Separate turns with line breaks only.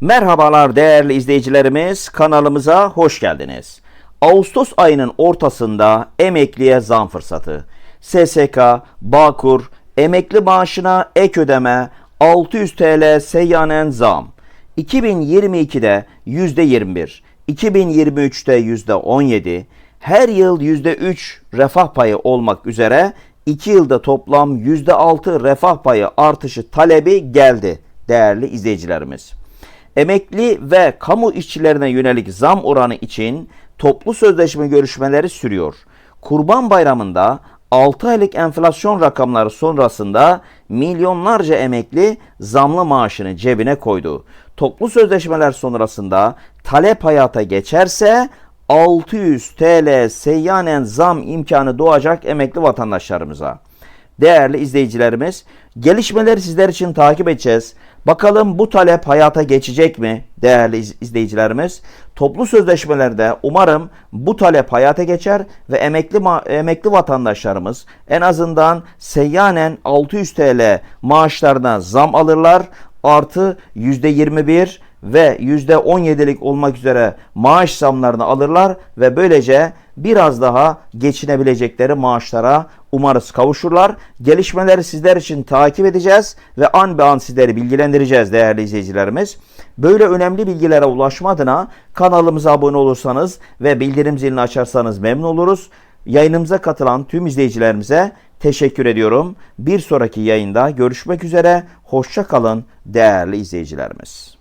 Merhabalar değerli izleyicilerimiz, kanalımıza hoş geldiniz. Ağustos ayının ortasında emekliye zam fırsatı. SSK, Bağkur, emekli maaşına ek ödeme, 600 TL seyyanen zam. 2022'de %21, 2023'te %17, her yıl %3 refah payı olmak üzere 2 yılda toplam %6 refah payı artışı talebi geldi değerli izleyicilerimiz. Emekli ve kamu işçilerine yönelik zam oranı için toplu sözleşme görüşmeleri sürüyor. Kurban Bayramı'nda 6 aylık enflasyon rakamları sonrasında milyonlarca emekli zamlı maaşını cebine koydu. Toplu sözleşmeler sonrasında talep hayata geçerse 600 TL seyyanen zam imkanı doğacak emekli vatandaşlarımıza. Değerli izleyicilerimiz, gelişmeleri sizler için takip edeceğiz. Bakalım bu talep hayata geçecek mi değerli iz- izleyicilerimiz? Toplu sözleşmelerde umarım bu talep hayata geçer ve emekli emekli vatandaşlarımız en azından seyyanen 600 TL maaşlarına zam alırlar. Artı %21 ve %17'lik olmak üzere maaş zamlarını alırlar ve böylece biraz daha geçinebilecekleri maaşlara umarız kavuşurlar. Gelişmeleri sizler için takip edeceğiz ve an be an sizleri bilgilendireceğiz değerli izleyicilerimiz. Böyle önemli bilgilere ulaşma adına kanalımıza abone olursanız ve bildirim zilini açarsanız memnun oluruz. Yayınımıza katılan tüm izleyicilerimize teşekkür ediyorum. Bir sonraki yayında görüşmek üzere. Hoşça kalın değerli izleyicilerimiz.